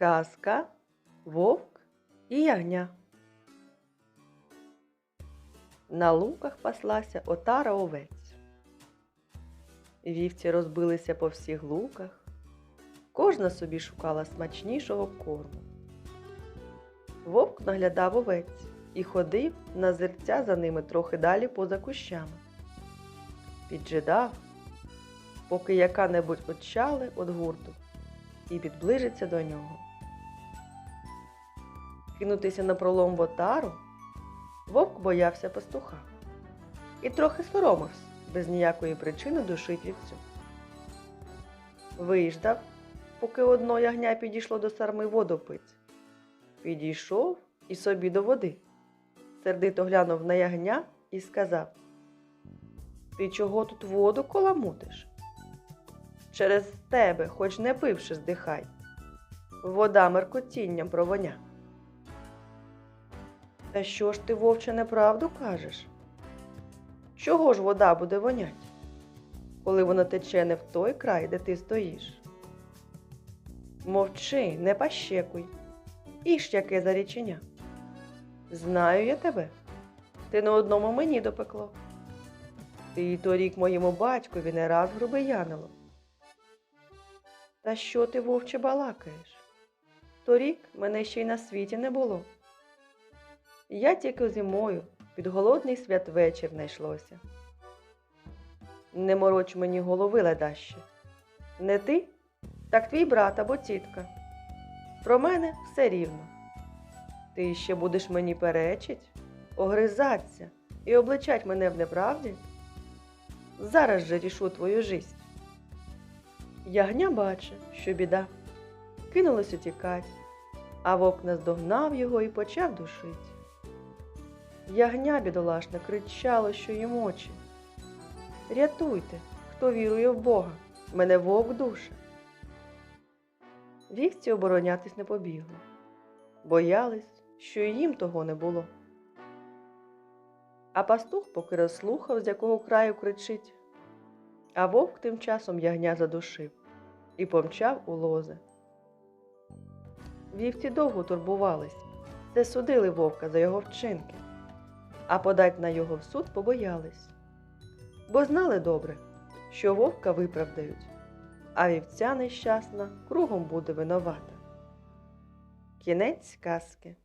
Казка, вовк і ягня. На луках паслася отара овець. Вівці розбилися по всіх луках, кожна собі шукала смачнішого корму. Вовк наглядав овець і ходив на зерця за ними трохи далі поза кущами. Піджидав, поки яка-небудь отчали від гурту і підближиться до нього. Кинутися на пролом в отару вовк боявся пастуха і трохи соромився без ніякої причини душить вівцю. Виждав, поки одно ягня підійшло до сарми воду пить. Підійшов і собі до води. Сердито глянув на ягня і сказав: Ти чого тут воду коламутиш? Через тебе, хоч не пивши, здихай. Вода меркотінням провоня. Та що ж ти, вовче, неправду кажеш? Чого ж вода буде вонять, коли вона тече не в той край, де ти стоїш? Мовчи, не пащекуй. Іж яке зарічення. Знаю я тебе. Ти на одному мені допекло. Ти й торік моєму батькові не раз грубиянило. Та що ти, вовче, балакаєш? Торік мене ще й на світі не було. Я тільки зимою під голодний святвечір знайшлося. Не мороч мені голови ледаще. Не ти, так твій брат або тітка. Про мене все рівно. Ти ще будеш мені перечить, огризаться і обличать мене в неправді? Зараз же рішу твою жисть. Ягня бачить, що біда. Кинулось утікать, а вовк наздогнав його і почав душить. Ягня бідолашне кричало, що їм очі. Рятуйте, хто вірує в Бога, мене вовк душе. Вівці оборонятись не побігли, боялись, що і їм того не було. А пастух поки розслухав, з якого краю кричить, а вовк тим часом ягня задушив і помчав у лозе. Вівці довго турбувались, це судили вовка за його вчинки, а подать на його в суд побоялись, бо знали добре, що вовка виправдають, а вівця нещасна кругом буде винувата. Кінець казки.